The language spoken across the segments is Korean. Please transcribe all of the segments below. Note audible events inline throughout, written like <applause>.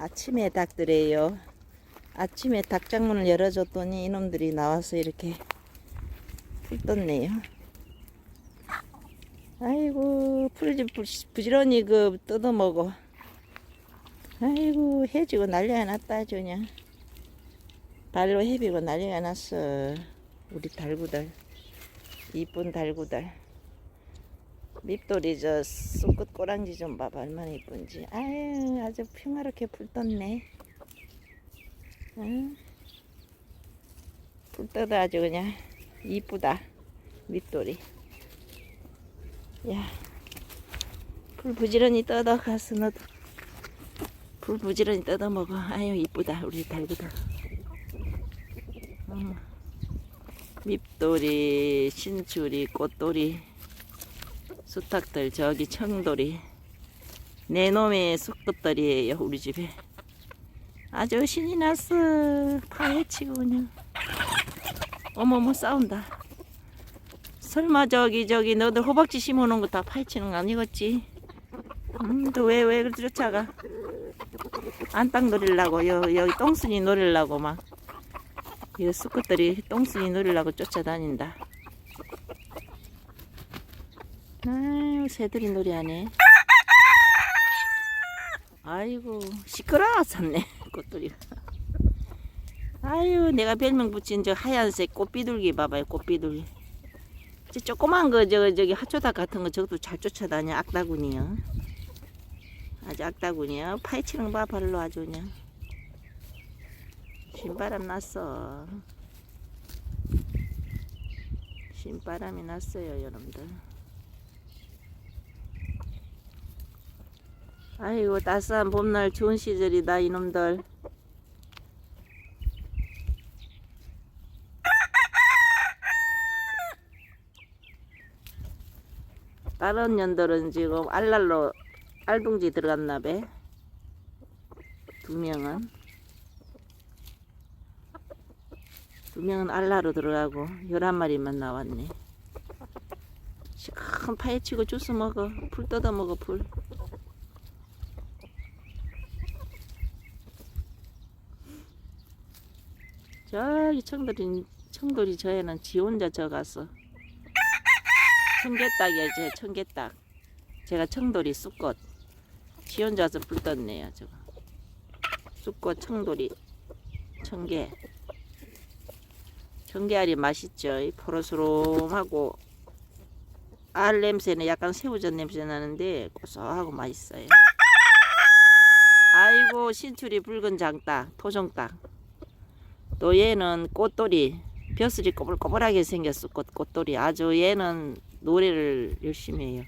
아침에 닭들이에요. 아침에 닭장문을 열어줬더니 이놈들이 나와서 이렇게 풀 떴네요. 아이고 풀 부지런히 그 뜯어먹어. 아이고 해지고 난리가 났다 아주 그냥. 발로 해비고 난리가 났어. 우리 달구들. 이쁜 달구들. 밉돌이 저 쑥끝 꼬랑지 좀 봐봐. 얼마나 이쁜지. 아유 아주 평화롭게 풀 떴네. 응? 풀 떠도 아주 그냥 이쁘다 밉돌이. 야풀 부지런히 뜯어 가서 풀 부지런히 뜯어 먹어. 아유 이쁘다 우리 달구들. 응. 밉돌이 신추리 꽃돌이 수탉들 저기 청돌이. 내 놈의 쑥꽃들이에요 우리 집에. 아주 신이 났어. 파헤치고 그냥 어머머 싸운다. 설마 저기 저기 너들 호박지 심어놓은 거 다 파헤치는 거 아니겠지? 음, 또왜왜 그렇게 쫓아가? 안땅 노리려고 여, 여기 똥순이 노리려고 막. 이 쑥꽃들이 똥순이 노리려고 쫓아다닌다 아유, 새들이 노래하네. 아이고, 시끄러워, 샀네, 꽃들이. 아유, 내가 별명 붙인 저 하얀색 꽃비둘기 봐봐요, 꽃비둘기. 저 조그만 거, 저, 저기 하초닥 같은 거 저것도 잘 쫓아다녀, 악다구니요. 아주 악다구니요. 파이치는 봐, 발로 아주 그냥. 신바람 났어. 신바람이 났어요, 여러분들. 아이고 따스한 봄날 좋은 시절이다 이놈들. 다른 년들은 지금 알랄로 알둥지 들어갔나봐 두 명은? 두 명은 알라로 들어가고 열한 마리만 나왔네. 시큰 파헤치고 주스 먹어. 풀 뜯어 먹어 풀 저기 청돌이 청돌이 저에는 지 혼자 저 가서 청개닭이야 제 청개닭 제가 청돌이 쑥꽃. 지 혼자서 불 떴네요 저거. 쑥꽃 청돌이 청개 청개알이 맛있죠. 이 포로스름하고 알 냄새는 약간 새우젓 냄새 나는데 고소하고 맛있어요. 아이고 신출이 붉은 장닭 토종닭 또 얘는 꽃돌이 벼슬이 꼬불꼬불하게 생겼어 꽃, 꽃돌이. 아주 얘는 노래를 열심히 해요.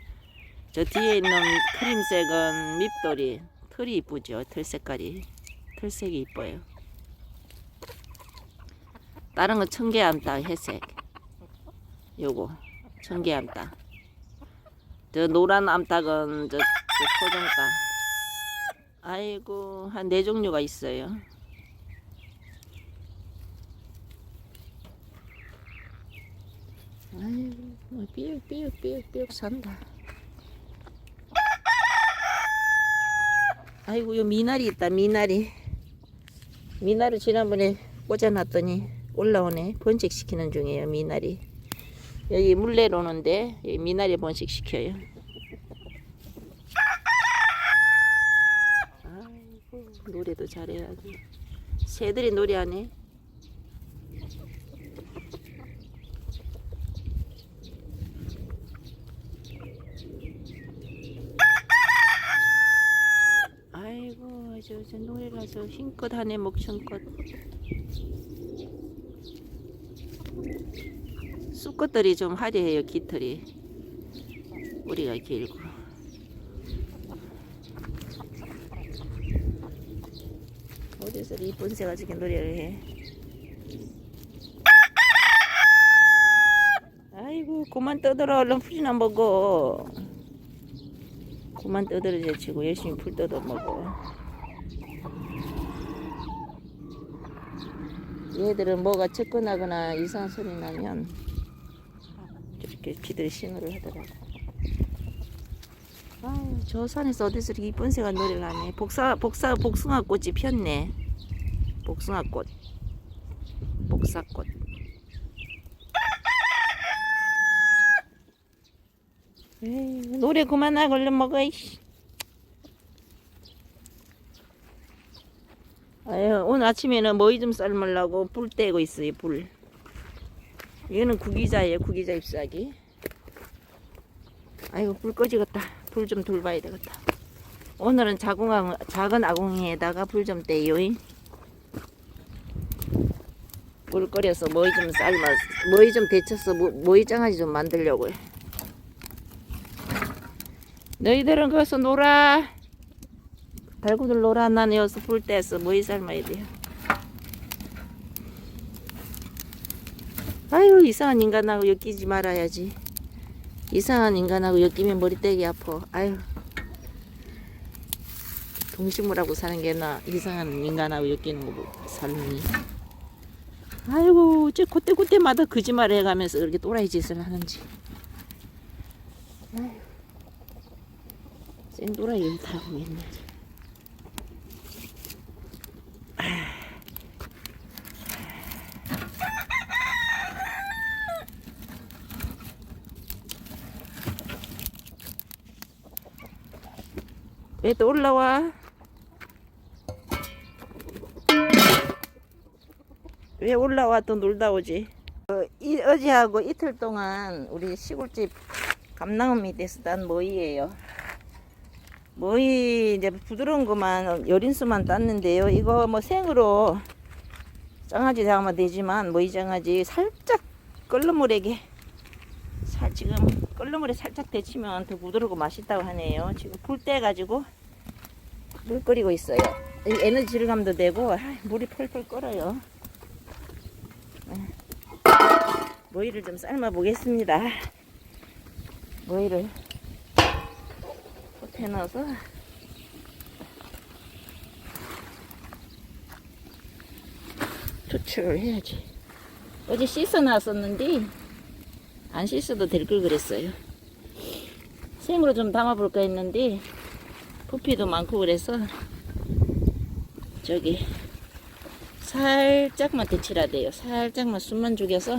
저 뒤에 있는 크림색은 밉돌이. 털이 이쁘죠? 털 색깔이. 털색이 이뻐요. 다른 건 청개암따 회색. 요거 청개암따. 저 노란 암탉은 저, 저 토종따 아이고 한 네 종류가 있어요 아이고 뭐 삐걱삐걱삐걱삐걱 산다. 아이고 요 미나리 있다 미나리. 미나리 지난번에 꽂아놨더니 올라오네. 번식시키는 중이에요 미나리. 여기 물 내려오는데 여기 미나리 번식시켜요. 아이고 노래도 잘해야지. 새들이 노래하네 저 노래가 저 힘껏 하네 목청껏. 쑥꽃들이 좀 화려해요 깃털이. 뿌리가 길고 어디서 이쁜 새가 저렇게 노래를 해? 아이고 그만 떠들어. 얼른 풀이나 먹어. 그만 떠들어져 치고. 열심히 풀 뜯어 먹어. 얘들은 뭐가 접근하거나 이상한 소리 나면 이렇게 지들이 신호를 하더라고. 아유, 저 산에서 어디서 이렇게 이쁜 새가 노래를 하네. 복사, 복사, 복숭아 꽃이 폈네. 복숭아 꽃. 복사 꽃. 에이, 노래 그만하고 얼른 먹어, 이씨. 아유, 오늘 아침에는 머리 좀 삶으려고 불 떼고 있어요, 불. 얘는 구기자예요, 구기자 잎사귀. 아이고, 불 꺼지겠다. 불 좀 돌봐야 되겠다. 오늘은 자궁, 작은 아궁이에다가 불 좀 떼요. 물 끓여서 머리 좀 삶아, 머리 좀 데쳐서 모- 머리 장아지 좀 만들려고요. 너희들은 거기서 놀아. 놀아. 나는 여기서 불 떼서 머리 삶아야 돼요. 아유, 이상한 인간하고 엮이지 말아야지. 이상한 인간하고 엮이면 머리 떼기 아파. 아유. 동식물하고 사는 게 나 이상한 인간하고 엮이는 거 살니. 아이고, 저 그때그때마다 거짓말 해가면서 그렇게 또라이 짓을 하는지. 아유. 생도라이를 타고 있네. 왜 또 올라와? 왜 올라와 또 놀다 오지? 어, 이, 어제하고 이틀 동안 우리 시골집 감나무 밑에서 딴 모이예요. 모이 이제 부드러운 것만 여린수만 땄는데요. 이거 뭐 생으로 장아지 잡으면 되지만 모이 장아지 살짝 끓는 물에게 살 지금 끓는 물에 살짝 데치면 더 부드럽고 맛있다고 하네요. 지금 불 떼가지고 물 끓이고 있어요. 이 에너지 질감도 되고 아, 물이 펄펄 끓어요. 모이를 좀 삶아 보겠습니다. 모이를 솥에 넣어서 조출을 해야지. 어제 씻어 놨었는데 안 씻어도 될 걸 그랬어요. 생으로 좀 담아볼까 했는데 부피도 많고 그래서 저기 살짝만 데치라 돼요. 살짝만 숨만 죽여서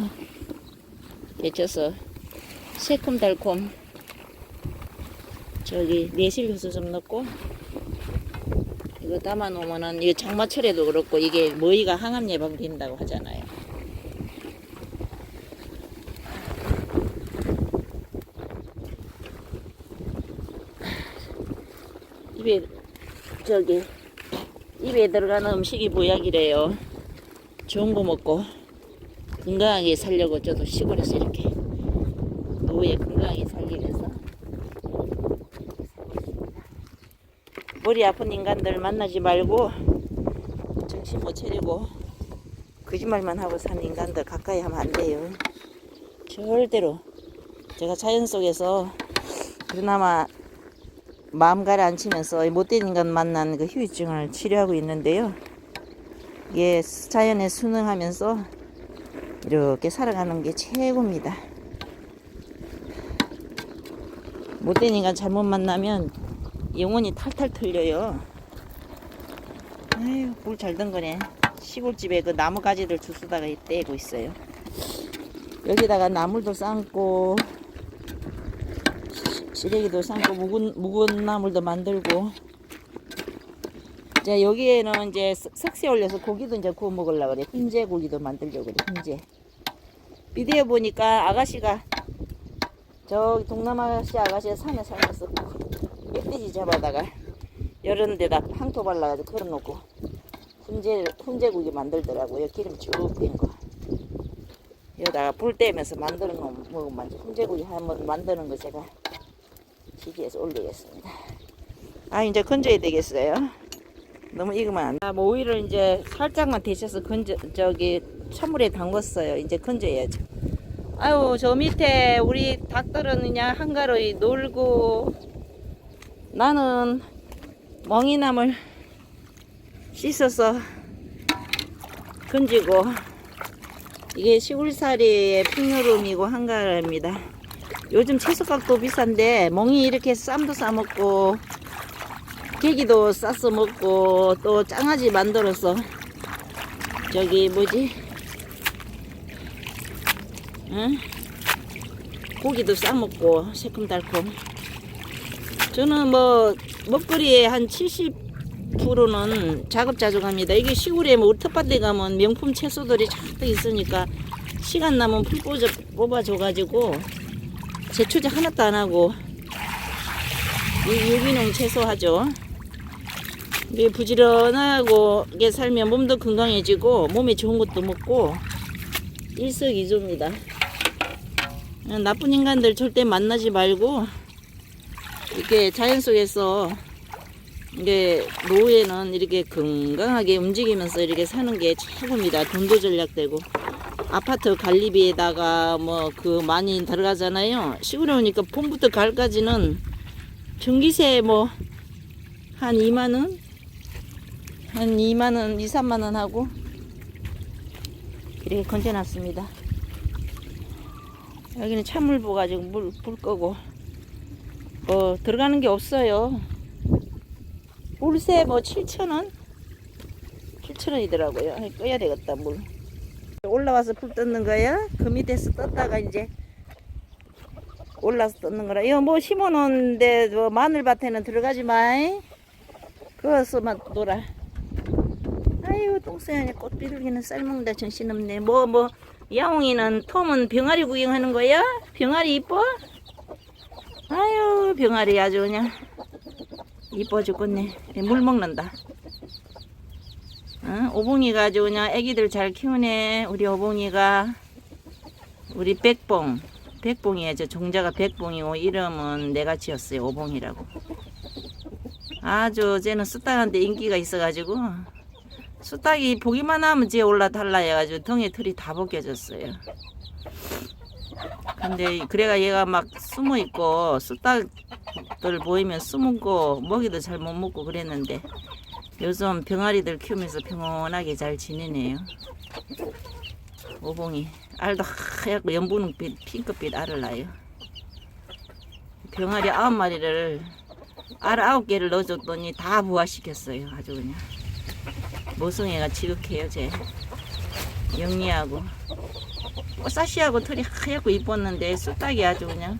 데쳐서 새콤달콤 저기 매실효소 좀 넣고 이거 담아 놓으면은 이게 장마철에도 그렇고 이게 머리가 항암 예방 된다고 하잖아요. 입에 저기 입에 들어가는 음식이 보약이래요. 좋은 거 먹고 건강하게 살려고 저도 시골에서 이렇게 노후에 건강하게 살기 위해서 머리 아픈 인간들 만나지 말고 정신 못 차리고 거짓말만 하고 사는 인간들 가까이 하면 안 돼요. 절대로 제가 자연 속에서 그나마 마음 가라앉히면서 못된 인간 만난 그 후유증을 치료하고 있는데요. 이게 자연에 순응하면서 이렇게 살아가는 게 최고입니다. 못된 인간 잘못 만나면 영혼이 탈탈 털려요. 아유, 물잘든 거네. 시골집에 그 나무 가지들 주스다가 떼고 있어요. 여기다가 나물도 삶고 시래기도 삶고 묵은, 묵은 나물도 만들고. 이제 여기에는 이제 석- 석쇠 올려서 고기도 이제 구워 먹으려고 그래. 훈제 고기도 만들려고 그래 훈제. 비디오 보니까 아가씨가 저기 동남아시 아가씨가 산에 살면서 멧돼지 잡아다가 여러 데다 항토 발라가지고 걸어놓고 훈제, 훈제고기 만들더라고요. 기름 쭉 뺀 거. 여기다가 불 떼면서 만들어 놓으면 훈제고기 한번 만드는 거 제가 기계에서 올리겠습니다. 아 이제 건져야 되겠어요. 너무 익으면 안. 아, 뭐 이제 살짝만 데쳐서 건져 저기 찬물에 담궜어요. 이제 건져야죠. 아유 저 밑에 우리 닭들은 그냥 한가로이 놀고 나는 멍이나물 씻어서 건지고 이게 시골살이의 풍요로움이고 한가로입니다. 요즘 채소값도 비싼데 멍이 이렇게 쌈도 싸 먹고 계기도 싸서 먹고 또 장아찌 만들어서 저기 뭐지 응? 고기도 싸 먹고 새콤달콤 저는 뭐 먹거리에 한 70%는 자급자족합니다. 이게 시골에 뭐 텃밭에 가면 명품 채소들이 잔뜩 있으니까 시간 나면 풀 뽑아, 뽑아줘가지고 제초제 하나도 안 하고 이 유기농 채소 하죠. 이게 부지런하고 이게 살면 몸도 건강해지고 몸에 좋은 것도 먹고 일석이조입니다. 나쁜 인간들 절대 만나지 말고 이렇게 자연 속에서 이게 노후에는 이렇게 건강하게 움직이면서 이렇게 사는 게 최고입니다. 돈도 절약되고 아파트 관리비에다가 뭐 그 많이 들어가잖아요. 시골에 오니까 봄부터 가을까지는 전기세 뭐 한 2만 원, 한 2만 원, 2, 3만 원 하고 이렇게 건져놨습니다. 여기는 찬물 부어가지고 물, 불 끄고 뭐 들어가는 게 없어요. 물세 뭐 7,000원? 7,000원이더라고요. 꺼야 되겠다, 물. 올라와서 불 뜯는 거야? 그 밑에서 떴다가 이제 올라서 뜯는 거라. 이거 뭐 심어 놓은데 뭐 마늘밭에는 들어가지 마. 그어서만 놀아. 아유, 똥싸야니 꽃 비둘기는 쌀먹는다 정신없네. 뭐, 뭐, 야옹이는 톰은 병아리 구경하는 거야? 병아리 이뻐? 아유, 병아리 아주 그냥. 이뻐 죽겠네. 물 먹는다. 어? 오봉이가 아주 그냥 애기들 잘 키우네. 우리 오봉이가. 우리 백봉. 백봉이에요. 저 종자가 백봉이고 이름은 내가 지었어요. 오봉이라고. 아주 쟤는 수탉한테 인기가 있어가지고 수탉이 보기만 하면 쟤 올라달라 해가지고 덩에 털이 다 벗겨졌어요. 근데 그래가 얘가 막 숨어 있고 수탉들 보이면 숨고 먹이도 잘 못 먹고 그랬는데 요즘 병아리들 키우면서 평온하게 잘 지내네요. 오봉이 알도 하얗고 연분홍빛 핑크빛 알을 낳아요. 병아리 아홉 마리를 알 아홉 개를 넣어줬더니 다 부화시켰어요. 아주 그냥 모성애가 지극해요. 쟤 영리하고 뽀사시하고 털이 하얗고 이뻤는데 쑥딱이 아주 그냥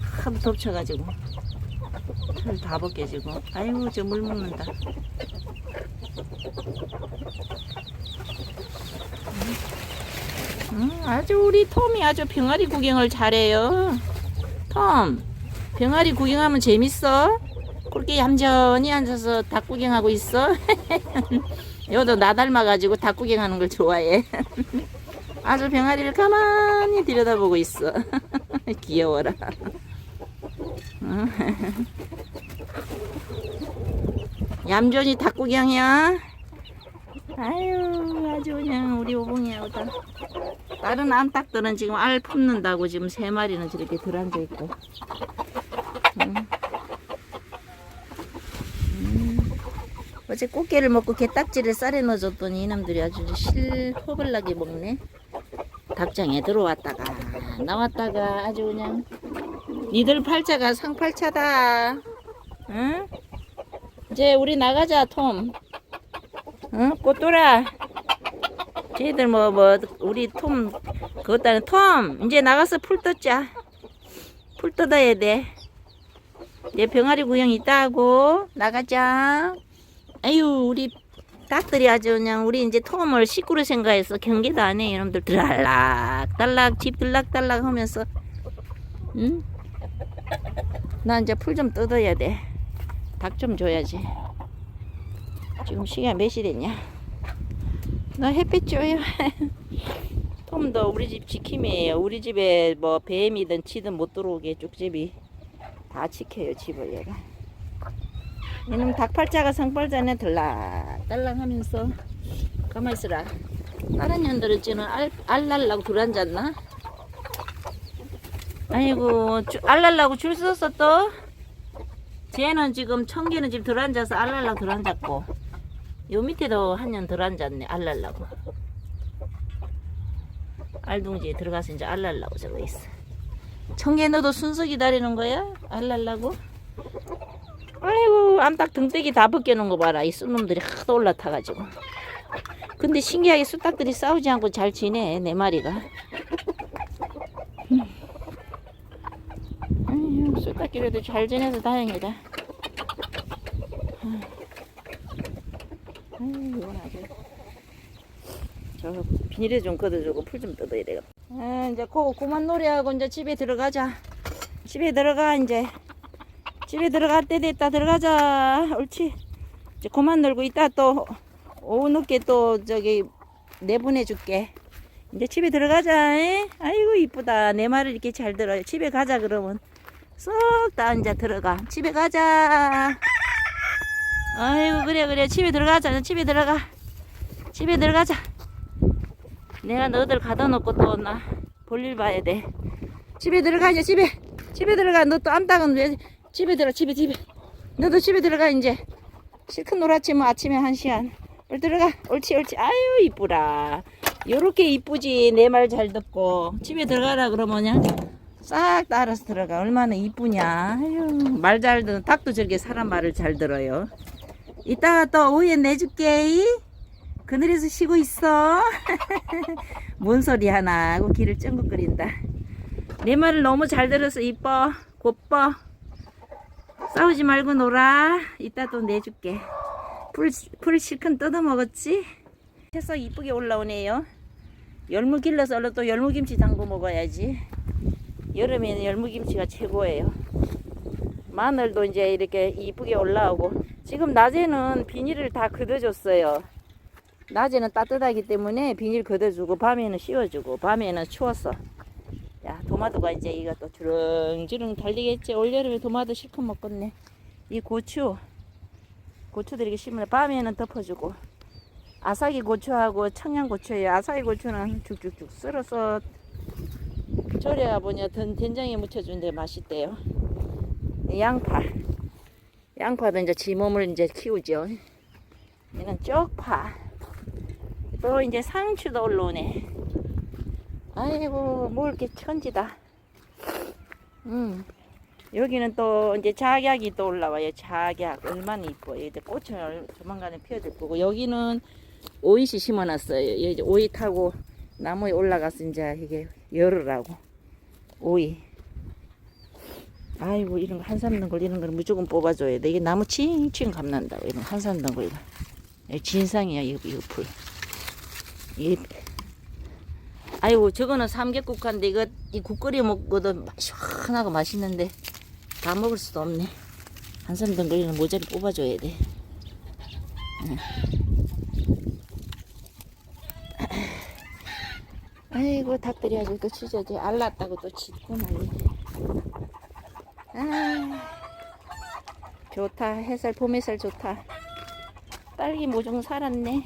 하도 덮쳐가지고 털 다 벗겨지고 아이고 저 물 먹는다 음, 아주 우리 톰이 아주 병아리 구경을 잘해요 톰 병아리 구경하면 재밌어? 그렇게 얌전히 앉아서 닭 구경하고 있어? <laughs> 여도 나 닮아가지고 닭 구경하는 걸 좋아해 <laughs> 아주 병아리를 가만히 들여다보고 있어. <laughs> 귀여워라. 어? 얌전히 닭구경이야. 아유, 아주 그냥 우리 오봉이하고 다. 다른 암탉들은 지금 알 품는다고 지금 세 마리는 저렇게 들어앉아 있고. 음. 음. 어제 꽃게를 먹고 게딱지를 쌀에 넣어줬더니 이놈들이 아주 실허벌나게 먹네. 닭장에 들어왔다가 나왔다가 아주 그냥 니들 팔자가 상팔자다. 응? 이제 우리 나가자 톰. 응? 꽃돌아. 쟤들 뭐뭐 우리 톰 그것다는 톰 이제 나가서 풀 뜯자. 풀 뜯어야 돼. 얘 병아리 구경 있다 하고 나가자. 아유 우리 닭들이 아주 그냥 우리 이제 톰을 식구로 생각해서 경계도 안 해. 이놈들 들락달락 달락 집 들락달락 하면서 응? 나 이제 풀 좀 뜯어야 돼. 닭 좀 줘야지. 지금 시간 몇시 됐냐? 나 햇빛 줘요. <laughs> 톰도 우리 집 지킴이에요. 우리 집에 뭐 뱀이든 치든 못 들어오게 쪽집이 다 지켜요 집을 얘가. 얘는 닭팔자가 상팔자네 들락달락 하면서 가만 있어라 다른 년들은 쟤는 알, 알 날라고 줄 앉았나? 아이고 주, 알 날라고 줄 섰어 또? 쟤는 지금 청개는 지금 들 앉아서 알 날라고 들 앉았고 요 밑에도 한년들 앉았네 알 날라고. 알둥지에 들어가서 이제 알 날라고 저거 있어. 청개 너도 순서 기다리는 거야? 알랄라고? 아이고 암탉 등떼기 다 벗겨놓은 거 봐라. 이 쑥놈들이 하도 올라타가지고. 근데 신기하게 쑥닭들이 싸우지 않고 잘 지내 네 마리가 음. 쑥닭끼리도 잘 지내서 다행이다. 아유 이건 아주 저 비닐에 좀 걷어주고 풀 좀 뜯어야 되겠다. 아 이제 고, 그만 놀이하고 이제 집에 들어가자. 집에 들어가 이제. 집에 들어갈 때 됐다 들어가자. 옳지. 이제 그만 놀고 이따 또 오후 늦게 또 저기 내보내 줄게. 이제 집에 들어가자 에? 아이고 이쁘다. 내 말을 이렇게 잘 들어요. 집에 가자 그러면 쏙다 이제 들어가. 집에 가자. 아이고 그래 그래. 집에 들어가자. 집에 들어가. 집에 들어가자. 내가 너들 가다 놓고 또 나 볼일 봐야 돼. 집에 들어가 이제 집에. 집에 들어가. 너 또 암탉은 왜 집에 들어? 집에 집에. 너도 집에 들어가 이제. 실컷 놀았지 뭐 아침에 한 시간. 빨리 들어가. 옳지 옳지. 아유 이쁘라. 요렇게 이쁘지. 내 말 잘 듣고. 집에 들어가라 그러면 그냥 싹 다 알아서 들어가. 얼마나 이쁘냐. 말 잘 듣는 닭도 저렇게 사람 말을 잘 들어요. 이따가 또 오후에 내줄게. 그늘에서 쉬고 있어. <laughs> 뭔 소리 하나 하고 귀를 쫑긋거린다. 내 말을 너무 잘 들어서 이뻐. 곧뻐. 싸우지 말고 놀아. 이따 또 내줄게. 풀, 풀 실컷 뜯어 먹었지? 해서 이쁘게 올라오네요. 열무 길러서 얼른 또 열무김치 담궈 먹어야지 여름에는 열무김치가 최고예요. 마늘도 이제 이렇게 이쁘게 올라오고. 지금 낮에는 비닐을 다 걷어줬어요. 낮에는 따뜻하기 때문에 비닐 걷어주고 밤에는 씌워주고 밤에는 추워서. 야 도마도가 이제 이거 또 주렁주렁 달리겠지. 올여름에 도마도 실컷 먹겠네. 이 고추. 고추도 이렇게 심으면 밤에는 덮어주고. 아삭이 고추하고 청양 고추예요. 아삭이 고추는 죽죽죽 썰어서 절여야 뭐냐 된, 된장에 묻혀주는데 맛있대요. 양파. 양파도 이제 지 몸을 이제 키우죠. 얘는 쪽파. 또 이제 상추도 올라오네. 아이고 뭐 이렇게 천지다. 음. 여기는 또 이제 작약이 또 올라와요. 작약 얼마나 이뻐요. 이제 꽃을 조만간에 피워줄 거고. 여기는 오이씨 심어놨어요. 이제 오이 타고 나무에 올라가서 이제 이게 열으라고. 오이. 아이고 이런 거 한삼 덩굴 이런 거는 무조건 뽑아줘야 돼. 이게 나무 칭칭 감난다고 이런 한삼 덩굴. 이거 진상이야 이거 이거 풀. 이 아이고 저거는 삼겹국화인데 이거 이국 끓여 먹어도 시원하고 맛있는데 다 먹을 수도 없네. 한삼 덩굴이는 모자를 뽑아줘야 돼. 응. 아이고 닭들이 아주 또 치저지 알랐다고 또 짖고 난리. 아 좋다. 햇살 봄 햇살 좋다. 딸기 모종 살았네.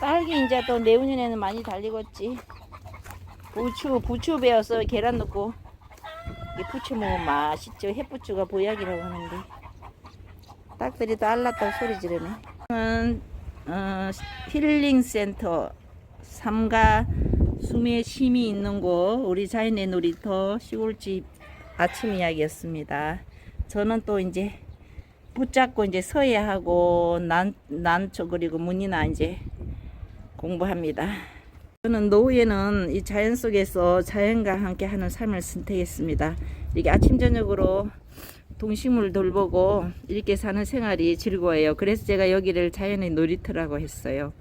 딸기 이제 또 내후년에는 많이 달리겠지. 부추 부추 베어서 계란 넣고. 이게 부추 먹으면 맛있죠. 햇부추가 보약이라고 하는데. 닭들이 또 알랐다고 소리 지르네. 음, 어, 힐링센터 삼가 수매 심이 있는 곳 우리 자연의 놀이터 시골집 아침 이야기였습니다 저는 또 이제 붙잡고 이제 서야 하고 난, 난초 그리고 문이나 이제 공부합니다. 저는 노후에는 이 자연 속에서 자연과 함께 하는 삶을 선택했습니다. 이게 아침 저녁으로 동식물 돌보고 이렇게 사는 생활이 즐거워요. 그래서 제가 여기를 자연의 놀이터라고 했어요.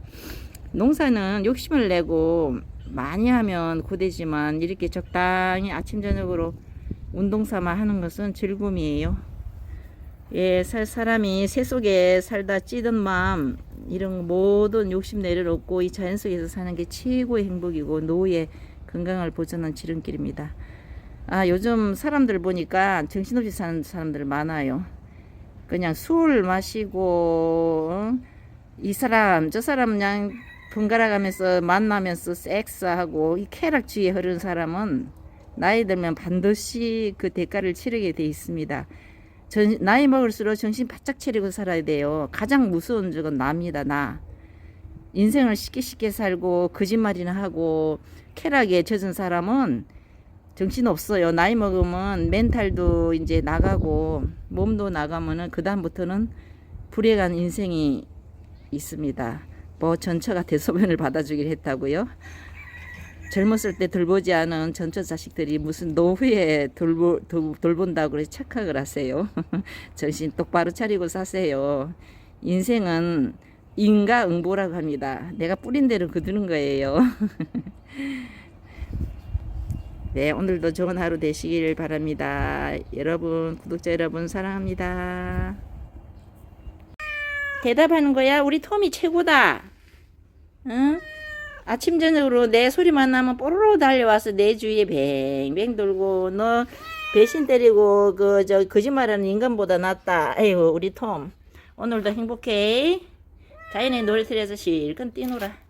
농사는 욕심을 내고 많이 하면 고되지만 이렇게 적당히 아침 저녁으로 운동 삼아 하는 것은 즐거움이에요. 예, 살 사람이 새 속에 살다 찌든 마음 이런 모든 욕심 내려놓고 이 자연 속에서 사는 게 최고의 행복이고 노후의 건강을 보존하는 지름길입니다. 아, 요즘 사람들 보니까 정신없이 사는 사람들 많아요. 그냥 술 마시고 어? 이 사람 저 사람 그냥 번갈아 가면서 만나면서 섹스하고 이 쾌락주의에 흐르는 사람은 나이 들면 반드시 그 대가를 치르게 돼 있습니다. 전, 나이 먹을수록 정신 바짝 차리고 살아야 돼요. 가장 무서운 적은 나입니다, 나. 인생을 쉽게 쉽게 살고, 거짓말이나 하고, 쾌락에 젖은 사람은 정신 없어요. 나이 먹으면 멘탈도 이제 나가고 몸도 나가면은 그 다음부터는 불행한 인생이 있습니다. 뭐 전처가 대소변을 받아주기로 했다고요. 젊었을 때 돌보지 않은 전처 자식들이 무슨 노후에 돌보, 돌, 돌본다고 그래 착각을 하세요. <laughs> 정신 똑바로 차리고 사세요. 인생은 인가응보라고 합니다. 내가 뿌린 대로 거두는 거예요. <laughs> 네, 오늘도 좋은 하루 되시길 바랍니다. 여러분, 구독자 여러분 사랑합니다. 대답하는 거야? 우리 톰이 최고다. 응? 아침 저녁으로 내 소리만 나면 뽀로로 달려와서 내 주위에 뱅뱅 돌고 너 배신 때리고 그 저 거짓말하는 인간보다 낫다. 아이고 우리 톰 오늘도 행복해. 자연의 놀이터에서 실컷 뛰노라.